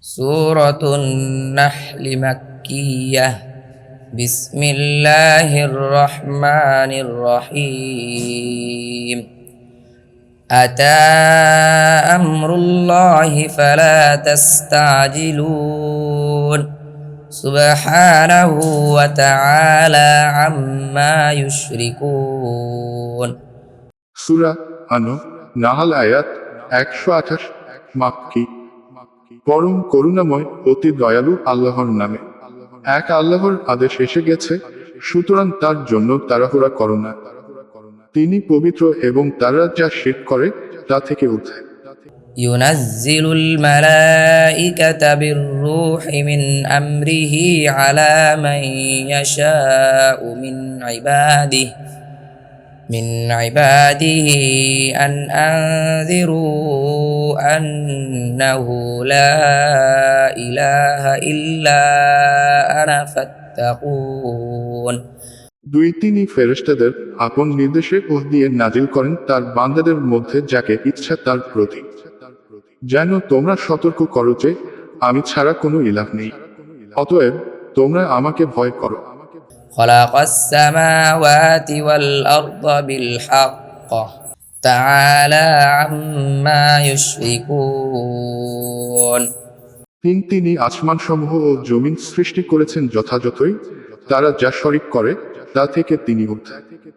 سورة النحل مكية بسم الله الرحمن الرحيم أتى أمر الله فلا تستعجلون سبحانه وتعالى عما يشركون সুরা আনো নাহাল আয়াত একশো আঠাশ মাক্কি পরম করুণাময় অতি দয়ালু আল্লাহর নামে এক আল্লাহর আদেশ এসে গেছে সুতরাং তার জন্য তাড়াহুড়া করো না তিনি পবিত্র এবং তারা যা শেখ করে তা থেকে উঠে ينزل الملائكة بالروح من أمره على من يشاء من عباده من عباده أن أنذروا أنه لا إله إلا أنا فاتقون দুই তিনি ফেরেশতাদের আপন নির্দেশে ওহ দিয়ে নাজিল করেন তার বান্দাদের মধ্যে যাকে ইচ্ছা তার প্রতি যেন তোমরা সতর্ক করো যে আমি ছাড়া কোনো ইলাহ নেই অতএব তোমরা আমাকে ভয় করো خلق السماوات والأرض بالحق تعالى عما يشركون তিন তিনি আসমান সমূহ ও জমিন সৃষ্টি করেছেন যথাযথই তারা যা শরিক করে তা থেকে তিনি ঊর্ধ্বে